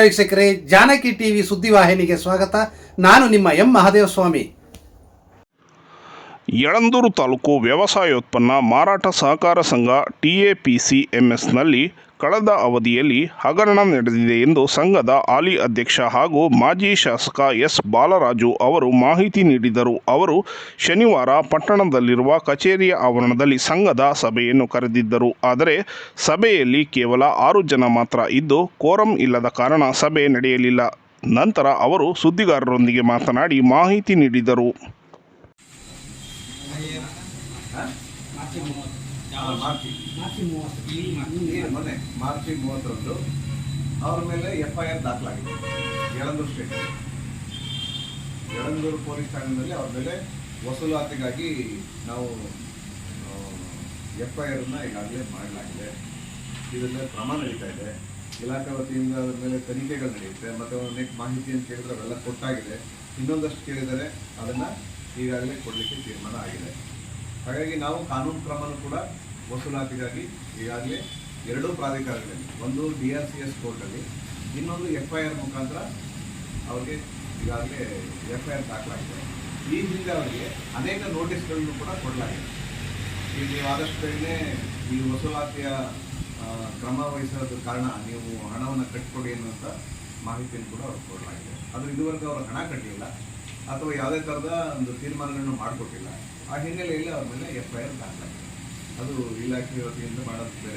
ವೀಕ್ಷಕರೇ, ಜಾನಕಿ ಟಿವಿ ಸುದ್ದಿವಾಹಿನಿಗೆ ಸ್ವಾಗತ. ನಾನು ನಿಮ್ಮ ಎಂ ಮಹಾದೇವಸ್ವಾಮಿ. ಯಳಂದೂರು ತಾಲೂಕು ವ್ಯವಸಾಯೋತ್ಪನ್ನ ಮಾರಾಟ ಸಹಕಾರ ಸಂಘ ಟಿಎಪಿಸಿಎಂಎಸ್ನಲ್ಲಿ ಕಳೆದ ಅವಧಿಯಲ್ಲಿ ಹಗರಣ ನಡೆದಿದೆ ಎಂದು ಸಂಘದ ಹಾಲಿ ಅಧ್ಯಕ್ಷ ಹಾಗೂ ಮಾಜಿ ಶಾಸಕ ಎಸ್ ಬಾಲರಾಜು ಅವರು ಮಾಹಿತಿ ನೀಡಿದರು. ಅವರು ಶನಿವಾರ ಪಟ್ಟಣದಲ್ಲಿರುವ ಕಚೇರಿಯ ಆವರಣದಲ್ಲಿ ಸಂಘದ ಸಭೆಯನ್ನು ಕರೆದಿದ್ದರು. ಆದರೆ ಸಭೆಯಲ್ಲಿ ಕೇವಲ ಆರು ಜನ ಮಾತ್ರ ಇದ್ದು ಕೋರಂ ಇಲ್ಲದ ಕಾರಣ ಸಭೆ ನಡೆಯಲಿಲ್ಲ. ನಂತರ ಅವರು ಸುದ್ದಿಗಾರರೊಂದಿಗೆ ಮಾತನಾಡಿ ಮಾಹಿತಿ ನೀಡಿದರು. ಮೊನ್ನೆ ಮಾರ್ಚ್ ಮೂವತ್ತರಂದು ಅವ್ರ ಮೇಲೆ ಎಫ್ ಐ ಆರ್ ದಾಖಲಾಗಿದೆ. ಯಳಂದೂರು ಸ್ಟೇಟ್ ಯಳಂದೂರು ಪೊಲೀಸ್ ಠಾಣೆಯಲ್ಲಿ ಅವ್ರ ಮೇಲೆ ವಸೂಲಾತಿಗಾಗಿ ನಾವು ಎಫ್ ಐ ಆರ್ನ ಈಗಾಗಲೇ ಮಾಡಲಾಗಿದೆ. ಇದ್ರ ಮೇಲೆ ಕ್ರಮ ನಡೀತಾ ಇದೆ. ಇಲಾಖೆ ವತಿಯಿಂದ ಅದ್ರ ಮೇಲೆ ತನಿಖೆಗಳು ನಡೆಯುತ್ತೆ. ಮತ್ತು ಅನೇಕ ಮಾಹಿತಿಯನ್ನು ಕೇಳಿದ್ರೆ ಅವೆಲ್ಲ ಕೊಟ್ಟಾಗಿದೆ. ಇನ್ನೊಂದಷ್ಟು ಕೇಳಿದರೆ ಅದನ್ನು ಈಗಾಗಲೇ ಕೊಡಲಿಕ್ಕೆ ತೀರ್ಮಾನ ಆಗಿದೆ. ಹಾಗಾಗಿ ನಾವು ಕಾನೂನು ಕ್ರಮನೂ ಕೂಡ ವಸೂಲಾತಿಗಾಗಿ ಈಗಾಗಲೇ ಎರಡೂ ಪ್ರಾಧಿಕಾರಗಳಲ್ಲಿ, ಒಂದು ಡಿ ಆರ್ ಸಿ ಎಸ್ ಕೋರ್ಟಲ್ಲಿ, ಇನ್ನೊಂದು ಎಫ್ ಐ ಆರ್ ಮುಖಾಂತರ ಅವರಿಗೆ ಈಗಾಗಲೇ ಎಫ್ ಐ ಆರ್ ದಾಖಲಾಗಿದೆ. ಈ ಹಿಂದೆ ಅವರಿಗೆ ಅನೇಕ ನೋಟಿಸ್ಗಳನ್ನು ಕೂಡ ಕೊಡಲಾಗಿದೆ. ಈಗ ನೀವು ಆದಷ್ಟು ಈ ವಸೂಲಾತಿಯ ಕ್ರಮ ವಹಿಸೋದ ಕಾರಣ ನೀವು ಹಣವನ್ನು ಕಟ್ಕೊಡಿ ಅನ್ನುವಂಥ ಮಾಹಿತಿಯನ್ನು ಕೂಡ ಅವ್ರಿಗೆ ಕೊಡಲಾಗಿದೆ. ಅದು ಇದುವರೆಗೂ ಅವರು ಹಣ ಕಟ್ಟಿಲ್ಲ, ಅಥವಾ ಯಾವುದೇ ಥರದ ಒಂದು ತೀರ್ಮಾನಗಳನ್ನು ಮಾಡಿಕೊಟ್ಟಿಲ್ಲ. ಆ ಹಿನ್ನೆಲೆಯಲ್ಲಿ ಅವ್ರ ಮೇಲೆ ಎಫ್ ಐ ಆರ್ ದಾಖಲಾಗಿದೆ. ಅದು ಇಲಾಖೆ ವತಿಯಿಂದ ಮಾಡೋದು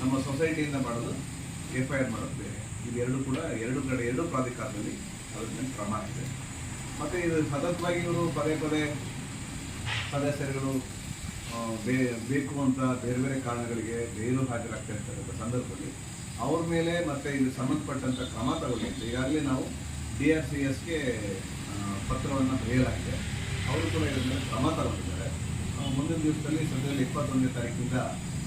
ನಮ್ಮ ಸೊಸೈಟಿಯಿಂದ ಮಾಡೋದು ಎಫ್ ಐ ಆರ್ ಮಾಡೋದು ಬೇರೆ ಇದು ಎರಡು ಕೂಡ ಎರಡು ಕಡೆ, ಎರಡು ಪ್ರಾಧಿಕಾರದಲ್ಲಿ ಅದ್ರ ಮೇಲೆ ಕ್ರಮ ಇದೆ ಮತ್ತು ಇದು ಸತತವಾಗಿ ಇವರು ಪದೇ ಪದೇ ಸದಸ್ಯರುಗಳು ಬೇ, ಬೇಕು ಅಂತ ಬೇರೆ ಬೇರೆ ಕಾರಣಗಳಿಗೆ ಬೇರು ಹಾಜರಾಗ್ತಾ ಇರ್ತಕ್ಕಂಥ ಸಂದರ್ಭದಲ್ಲಿ, ಅವ್ರ ಮೇಲೆ ಮತ್ತೆ ಇದು ಸಂಬಂಧಪಟ್ಟಂಥ ಕ್ರಮ ತಗೊಳ್ಬೇಕು ಈಗಾಗಲೇ ನಾವು ಡಿ ಆರ್ ಸಿ ಎಸ್ಗೆ ಪತ್ರವನ್ನು ಬರೆಯಲಾಗಿದೆ. ಅವರು ಕೂಡ ಇದ್ರ ಮೇಲೆ ಕ್ರಮ ತಗೊಂಡಿದ್ದಾರೆ. ಮುಂದಿನ ದಿವಸದಲ್ಲಿ ಸದ್ಯದಲ್ಲಿ ಇಪ್ಪತ್ತೊಂದನೇ ತಾರೀಕಿಂದ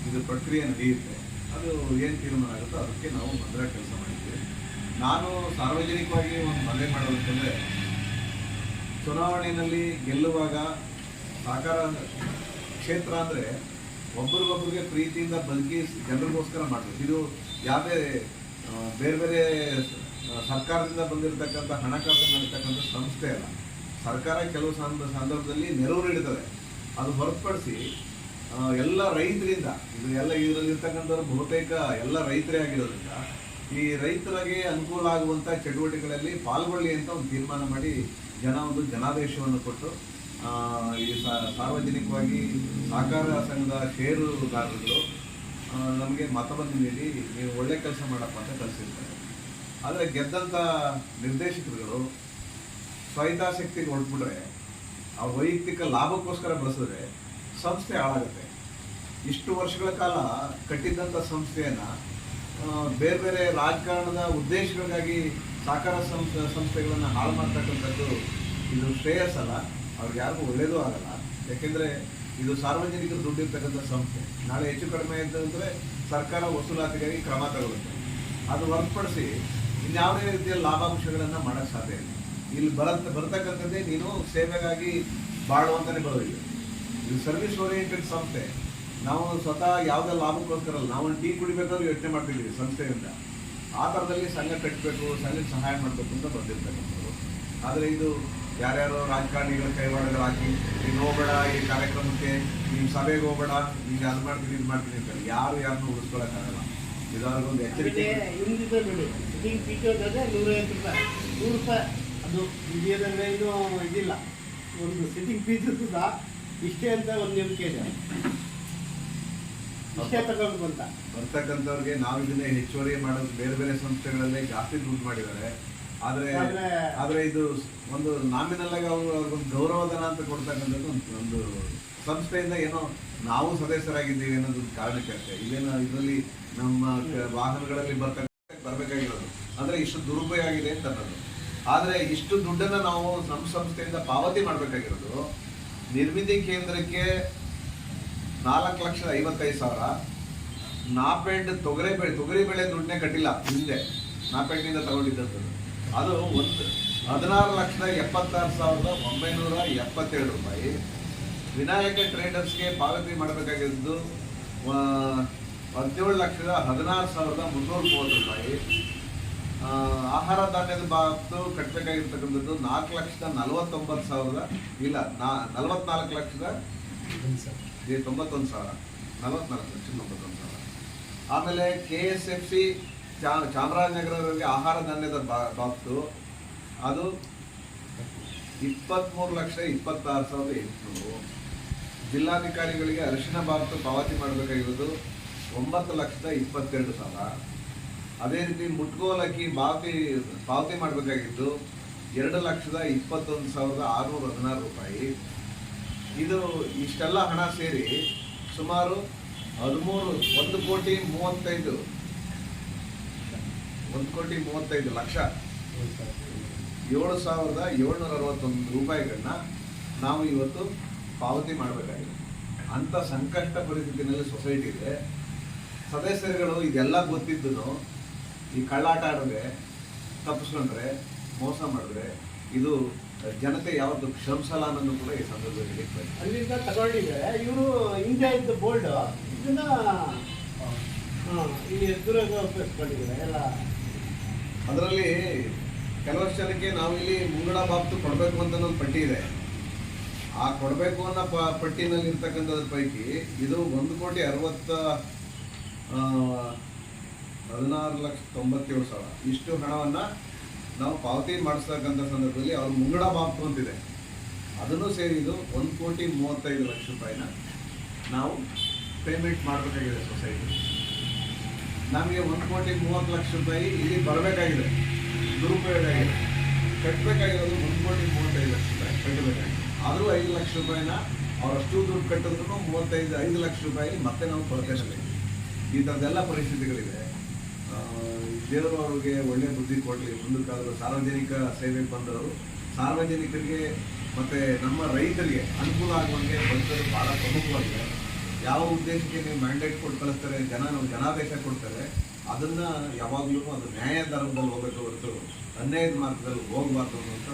ಇದು ಪ್ರಕ್ರಿಯೆ ನಡೆಯುತ್ತೆ. ಅದು ಏನು ತೀರ್ಮಾನ ಆಗುತ್ತೋ ಅದಕ್ಕೆ ನಾವು ಭದ್ರ ಕೆಲಸ ಮಾಡಿದ್ದೀವಿ ನಾನು ಸಾರ್ವಜನಿಕವಾಗಿ ಒಂದು ಮನವಿ ಮಾಡಬೇಕಂದ್ರೆ ಚುನಾವಣೆಯಲ್ಲಿ ಗೆಲ್ಲುವಾಗ ಸಹಕಾರ ಕ್ಷೇತ್ರ ಅಂದರೆ ಒಬ್ರಿಗೊಬ್ರಿಗೆ ಪ್ರೀತಿಯಿಂದ ಬದುಕಿ ಜನರಿಗೋಸ್ಕರ ಮಾಡಬೇಕು. ಇದು ಯಾವುದೇ ಬೇರೆ ಬೇರೆ ಸರ್ಕಾರದಿಂದ ಬಂದಿರತಕ್ಕಂಥ ಹಣಕಾಸು ಮಾಡಿರ್ತಕ್ಕಂಥ ಸಂಸ್ಥೆ ಅಲ್ಲ. ಸರ್ಕಾರ ಕೆಲವು ಸಂದ, ಸಂದರ್ಭದಲ್ಲಿ ನೆರವು ನೀಡುತ್ತದೆ. ಅದು ಹೊರತುಪಡಿಸಿ ಎಲ್ಲ ರೈತರಿಂದ, ಇದು ಎಲ್ಲ ಇದರಲ್ಲಿ ಇರ್ತಕ್ಕಂಥವ್ರು ಬಹುತೇಕ ಎಲ್ಲ ರೈತರೇ ಆಗಿರೋದ್ರಿಂದ, ಈ ರೈತರಿಗೆ ಅನುಕೂಲ ಆಗುವಂಥ ಚಟುವಟಿಕೆಗಳಲ್ಲಿ ಪಾಲ್ಗೊಳ್ಳಿ ಅಂತ ಒಂದು ತೀರ್ಮಾನ ಮಾಡಿ ಜನ ಒಂದು ಜನಾದೇಶವನ್ನು ಕೊಟ್ಟು ಈ ಸಾರ್ವಜನಿಕವಾಗಿ ಸಹಕಾರ ಸಂಘದ ಷೇರುದಾರರುಗಳು ನಮಗೆ ಮತವನ್ನು ನೀಡಿ ನೀವು ಒಳ್ಳೆ ಕೆಲಸ ಮಾಡಪ್ಪ ಅಂತ ಕಳಿಸಿರ್ತಾರೆ ಆದರೆ ಗೆದ್ದಂಥ ನಿರ್ದೇಶಕರುಗಳು ಸ್ವಹಿತಾಸಕ್ತಿಗೆ ಹೊರಟ್ಬಿಟ್ರೆ ಆ ವೈಯಕ್ತಿಕ ಲಾಭಕ್ಕೋಸ್ಕರ ಬಳಸಿದ್ರೆ ಸಂಸ್ಥೆ ಹಾಳಾಗುತ್ತೆ. ಇಷ್ಟು ವರ್ಷಗಳ ಕಾಲ ಕಟ್ಟಿದ್ದಂಥ ಸಂಸ್ಥೆಯನ್ನು ಬೇರೆ ಬೇರೆ ರಾಜಕಾರಣದ ಉದ್ದೇಶಗಳಿಗಾಗಿ ಸಾಕಾರ ಸಂಸ್ಥೆ ಸಂಸ್ಥೆಗಳನ್ನು ಹಾಳು ಮಾಡ್ತಕ್ಕಂಥದ್ದು ಇದು ಶ್ರೇಯಸ್ಸಲ್ಲ, ಅವ್ರಿಗೆ ಯಾರಿಗೂ ಒಳ್ಳೇದೂ ಆಗಲ್ಲ. ಯಾಕೆಂದರೆ ಇದು ಸಾರ್ವಜನಿಕರು ದುಡ್ಡಿರ್ತಕ್ಕಂಥ ಸಂಸ್ಥೆ. ನಾಳೆ ಹೆಚ್ಚು ಕಡಿಮೆ ಅಂತಂದರೆ ಸರ್ಕಾರ ವಸೂಲಾತಿಗಾಗಿ ಕ್ರಮ ತಗೊಳ್ಳುತ್ತೆ. ಅದು ಹೊರತುಪಡಿಸಿ ಇನ್ಯಾವುದೇ ರೀತಿಯ ಲಾಭಾಂಶಗಳನ್ನು ಮಾಡೋಕ್ಕೆ ಸಾಧ್ಯ ಇಲ್ಲ. ಇಲ್ಲಿ ಬರತ್ ಬರ್ತಕ್ಕಂಥದ್ದೇ ನೀನು ಸೇವೆಗಾಗಿ ಬಾಳುವಂತಲೇ ಬರೋದಿಲ್ಲ. ಇದು ಸರ್ವಿಸ್ ಓರಿಯೆಂಟೆಡ್ ಸಂಸ್ಥೆ. ನಾವು ಸ್ವತಃ ಯಾವುದೇ ಲಾಭಕ್ಕೋಸ್ಕರ ನಾವು ಟೀ ಕುಡಿಬೇಕಾದ್ರೂ ಯೋಚನೆ ಮಾಡ್ತಿದ್ದೀವಿ ಸಂಸ್ಥೆಯಿಂದ. ಆ ಥರದಲ್ಲಿ ಸಂಘ ಕಟ್ಟಬೇಕು ಸಂಘಕ್ಕೆ ಸಹಾಯ ಮಾಡಬೇಕು ಅಂತ ಬಂದಿರ್ತಕ್ಕಂಥದ್ದು. ಆದರೆ ಇದು ಯಾರ್ಯಾರೋ ರಾಜಕಾರಣಿಗಳ ಕೈವಾಡಗಳು ಹಾಕಿ ನೀನು ಹೋಗಬೇಡ, ಈ ಕಾರ್ಯಕ್ರಮಕ್ಕೆ, ನೀನು ಸಭೆಗೆ ಹೋಗಬೇಡ, ನೀನು ಅದು ಮಾಡ್ತೀನಿ, ಇದು ಮಾಡ್ತೀನಿ ಅಂತ ಯಾರು ಯಾರನ್ನೂ ಉಳಿಸ್ಕೊಳಕ್ಕಾಗಲ್ಲ. ಒಂದು ಎಚ್ಚರಿಕೆ ನೂರೈವತ್ತು ರೂಪಾಯಿ. ನೂರು ರೂಪಾಯಿ. ಅದು ಇಂಡಿಯಾದಲ್ಲೇ ಇನ್ನೂ ಇದಿಲ್ಲ. ಒಂದು ಸಿಟ್ಟಿಂಗ್ ಫೀಸ್ ಸುದ ಇಷ್ಟೇ ಅಂತ ಒಂದು ನಂಬಿಕೆ ಇದೆ. ಇಷ್ಟೇ ತಗೊಂಡು ಬಂತ ಬರ್ತಕ್ಕಂಥವ್ರಿಗೆ ನಾವು ಇದನ್ನ ಹೆಚ್ಚುವರಿ ಮಾಡೋದು ಬೇರೆ ಬೇರೆ ಸಂಸ್ಥೆಗಳಲ್ಲಿ ಜಾಸ್ತಿ ದುಡ್ಡು ಮಾಡಿದ್ದಾರೆ. ಆದ್ರೆ ಆದ್ರೆ- ಇದು ಒಂದು ನಾಮಿನಲ್ ಆಗಿ ಅವರು ಅವ್ರಿಗೊಂದು ಗೌರವಧನ ಅಂತ ಕೊಡ್ತಕ್ಕಂಥದ್ದು ಒಂದು ಸಂಸ್ಥೆಯಿಂದ ಏನೋ ನಾವು ಸದಸ್ಯರಾಗಿದ್ದೀವಿ ಅನ್ನೋದು ಒಂದು ಕಾರಣಕ್ಕೆ ಅಷ್ಟೇ. ಇದೇನೋ ಇದರಲ್ಲಿ ನಮ್ಮ ವಾಹನಗಳಲ್ಲಿ ಬರ್ತಕ್ಕ ಬರಬೇಕಾಗಿರೋದು. ಅಂದ್ರೆ ಇಷ್ಟು ದುರುಪಯೋಗ ಆಗಿದೆ ಅಂತ ಅನ್ನೋದು. ಆದ್ರೆ ಇಷ್ಟು ದುಡ್ಡನ್ನ ನಾವು ನಮ್ಮ ಸಂಸ್ಥೆಯಿಂದ ಪಾವತಿ ಮಾಡಬೇಕಾಗಿರೋದು. ನಿರ್ಮಿತಿ ಕೇಂದ್ರಕ್ಕೆ ನಾಲ್ಕು ಲಕ್ಷದ ಐವತ್ತೈದು ಸಾವಿರ. ನಾಪೆಂಡ್ ತೊಗರಿ ಬೆಳೆ ತೊಗರಿ ಬೆಳೆ ದುಡ್ಡನ್ನೇ ಕಟ್ಟಿಲ್ಲ ಹಿಂದೆ ನಾಪೆಂಡಿಂದ ತಗೊಂಡಿದ್ದಂಥದ್ದು ಅದು ಒಂದು ಹದಿನಾರು ಲಕ್ಷದ ಎಪ್ಪತ್ತಾರು ಸಾವಿರದ ಒಂಬೈನೂರ ಎಪ್ಪತ್ತೇಳು ರೂಪಾಯಿ. ವಿನಾಯಕ ಟ್ರೇಡರ್ಸ್ಗೆ ಪಾವತಿ ಮಾಡಬೇಕಾಗಿದ್ದು ಹದಿನೇಳು ಲಕ್ಷದ ಹದಿನಾರು ಸಾವಿರದ ಮುನ್ನೂರ ಮೂವತ್ತು ರೂಪಾಯಿ. ಆಹಾರ ಧಾನ್ಯದ ಬಾತು ಕಟ್ಟಬೇಕಾಗಿರ್ತಕ್ಕಂಥದ್ದು ನಾಲ್ಕು ಲಕ್ಷದ ನಲವತ್ತೊಂಬತ್ತು ಸಾವಿರದ, ಇಲ್ಲ, ನಾ, ನಲವತ್ನಾಲ್ಕು ಲಕ್ಷದ ತೊಂಬತ್ತೊಂದು ಸಾವಿರ. ನಲವತ್ನಾಲ್ಕು ಲಕ್ಷ, ತೊಂಬತ್ತೊಂದು ಸಾವಿರ. ಆಮೇಲೆ ಕೆ ಎಸ್ ಎಫ್ ಸಿ ಚಾಮರಾಜನಗರವರಿಗೆ ಆಹಾರ ಧಾನ್ಯದ ಬಾ- ಬಾಬ್ತು ಅದು ಇಪ್ಪತ್ತ್ಮೂರು ಲಕ್ಷ ಇಪ್ಪತ್ತಾರು ಸಾವಿರದ ಎಂಟುನೂರು. ಜಿಲ್ಲಾಧಿಕಾರಿಗಳಿಗೆ ಅರಿಶಿನ ಬಾತು ಪಾವತಿ ಮಾಡಬೇಕಾಗಿರೋದು ಒಂಬತ್ತು ಲಕ್ಷದ ಇಪ್ಪತ್ತೆರಡು ಸಾವಿರ. ಅದೇ ರೀತಿ ಮುಟ್ಗೋಲಕ್ಕಿ ಪಾವತಿ ಪಾವತಿ ಮಾಡಬೇಕಾಗಿತ್ತು ಎರಡು ಲಕ್ಷದ ಇಪ್ಪತ್ತೊಂದು ಸಾವಿರದ ಆರುನೂರ ಹದಿನಾರು ರೂಪಾಯಿ. ಇದು ಇಷ್ಟೆಲ್ಲ ಹಣ ಸೇರಿ ಸುಮಾರು ಹದಿಮೂರು, ಒಂದು ಕೋಟಿ ಮೂವತ್ತೈದು, ಒಂದು ಕೋಟಿ ಮೂವತ್ತೈದು ಲಕ್ಷ. ಏಳು ಸಾವಿರದ ಏಳ್ನೂರ ಅರವತ್ತೊಂದು ರೂಪಾಯಿಗಳನ್ನ ನಾವು ಇವತ್ತು ಪಾವತಿ ಮಾಡಬೇಕಾಗಿದೆ. ಅಂಥ ಸಂಕಷ್ಟ ಪರಿಸ್ಥಿತಿನಲ್ಲಿ ಸೊಸೈಟಿ ಇದೆ ಸದಸ್ಯರುಗಳು ಇದೆಲ್ಲ ಗೊತ್ತಿದ್ದು ಈ ಕಳ್ಳಾಟ ಆಡಿದ್ರೆ ತಪ್ಪಿಸ್ಕೊಂಡ್ರೆ ಮೋಸ ಮಾಡಿದ್ರೆ ಇದು ಜನತೆ ಯಾವತ್ತು ಕ್ಷಮಿಸಲ್ಲ ಅನ್ನೋದು ಕೂಡ ಈ ಸಂದರ್ಭದಲ್ಲಿ ಅಲ್ಲಿಂದ ತಗೊಂಡಿದ್ದಾರೆ. ಇವರು ಇಂಡಿಯಾ ಇದ್ದ ಬೋಲ್ಡ್ ಇದನ್ನ ಹಾ, ಈ ದುರ್ಗ ಉಪಯೋಗಿಸ್ಕೊಂಡಿದ್ದಾರೆ ಎಲ್ಲ. ಅದರಲ್ಲಿ ಕೆಲವಷ್ಟು ಜನಕ್ಕೆ ನಾವಿಲ್ಲಿ ಮುಂಗಡ ಬಾಬ್ತು ಕೊಡಬೇಕು ಅಂತ ಒಂದು ಪಟ್ಟಿ ಇದೆ. ಆ ಕೊಡಬೇಕು ಅನ್ನೋ ಪ ಪಟ್ಟಿನಲ್ಲಿ ಇರ್ತಕ್ಕಂಥದ್ರ ಪೈಕಿ ಇದು ಒಂದು ಕೋಟಿ ಅರವತ್ತ ಹದಿನಾರು ಲಕ್ಷ ತೊಂಬತ್ತೇಳು ಸಾವಿರ. ಇಷ್ಟು ಹಣವನ್ನು ನಾವು ಪಾವತಿ ಮಾಡಿಸ್ತಕ್ಕಂಥ ಸಂದರ್ಭದಲ್ಲಿ ಅವ್ರ ಮುಂಗಡ ಬಾಬ್ತು ಅಂತಿದೆ ಅದನ್ನು ಸೇರಿ ಇದು ಒಂದು ಕೋಟಿ ಮೂವತ್ತೈದು ಲಕ್ಷ ರೂಪಾಯಿನ ನಾವು ಪೇಮೆಂಟ್ ಮಾಡಬೇಕಾಗಿದೆ ಸೊಸೈಟಿ ನಮಗೆ ಒಂದು ಕೋಟಿ ಮೂವತ್ತು ಲಕ್ಷ ರೂಪಾಯಿ ಇಲ್ಲಿ ಬರಬೇಕಾಗಿದೆ. ದುರುಪಯೋಗ ಆಗಿದೆ ಕಟ್ಟಬೇಕಾಗಿರೋದು ಒಂದು ಕೋಟಿ ಮೂವತ್ತೈದು ಲಕ್ಷ ರೂಪಾಯಿ ಕಟ್ಟಬೇಕಾಗಿದೆ ಆದರೂ ಐದು ಲಕ್ಷ ರೂಪಾಯಿನ ಅವರಷ್ಟು ದುಡ್ಡು ಕಟ್ಟಿದ್ರು ಮೂವತ್ತೈದು ಐದು ಲಕ್ಷ ರೂಪಾಯಿ ಮತ್ತೆ ನಾವು ಕೊರತೆ ಈ ಥರದ್ದೆಲ್ಲ ಪರಿಸ್ಥಿತಿಗಳಿವೆ. ದೇವರು ಅವ್ರಿಗೆ ಒಳ್ಳೆ ಬುದ್ಧಿ ಕೊಡಲಿ. ಕಾಲದ ಸಾರ್ವಜನಿಕ ಸೇವೆಗೆ ಬಂದವರು. ಸಾರ್ವಜನಿಕರಿಗೆ ಮತ್ತು ನಮ್ಮ ರೈತರಿಗೆ ಅನುಕೂಲ ಆಗುವಂಗೆ ಬಂದರೆ ಭಾಳ ಪ್ರಮುಖವಾಗಿದೆ. ಯಾವ ಉದ್ದೇಶಕ್ಕೆ ನೀವು ಮ್ಯಾಂಡೇಟ್ ಕೊಟ್ಟು ಕಳಿಸ್ತಾರೆ, ಜನ ಜನಾದೇಶ ಕೊಡ್ತಾರೆ, ಅದನ್ನ ಯಾವಾಗಲೂ ಅದು ನ್ಯಾಯ ಧರ್ಮದಲ್ಲಿ ಹೋಗಬೇಕು ಹೊರತು, ಅನ್ಯಾಯದ ಮಾರ್ಗದಲ್ಲಿ ಹೋಗಬಾರ್ದು ಅಂತ